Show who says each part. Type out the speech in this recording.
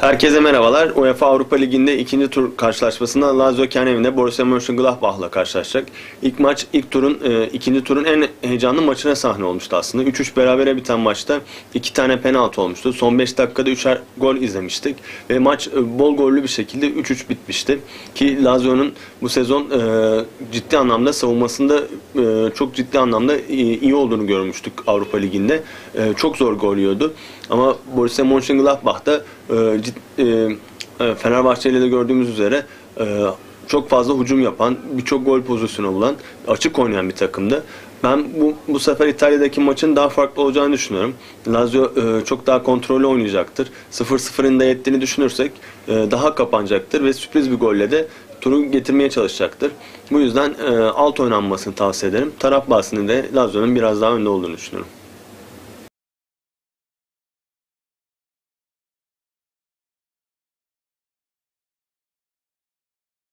Speaker 1: Herkese merhabalar. UEFA Avrupa Ligi'nde ikinci tur karşılaşmasında Lazio kendi evinde Borussia Mönchengladbach'la karşılaşacak. İlk maç ilk turun e, ikinci turun en heyecanlı maçına sahne olmuştu aslında. 3-3 berabere biten maçta iki tane penaltı olmuştu. Son 5 dakikada 3'er gol izlemiştik ve maç e, bol gollü bir şekilde 3-3 bitmişti. Ki Lazio'nun bu sezon e, ciddi anlamda savunmasında e, çok ciddi anlamda iyi, iyi olduğunu görmüştük Avrupa Ligi'nde. E, çok zor gol yiyordu. Ama Borussia Mönchengladbach'ta e, cid- e, e, Fenerbahçe ile de gördüğümüz üzere e, çok fazla hücum yapan, birçok gol pozisyonu bulan, açık oynayan bir takımdı. Ben bu, bu sefer İtalya'daki maçın daha farklı olacağını düşünüyorum. Lazio e, çok daha kontrollü oynayacaktır. 0-0'ın da yettiğini düşünürsek e, daha kapanacaktır ve sürpriz bir golle de turu getirmeye çalışacaktır. Bu yüzden e, alt oynanmasını tavsiye ederim. Taraf bahsinde de Lazio'nun biraz daha önde olduğunu düşünüyorum.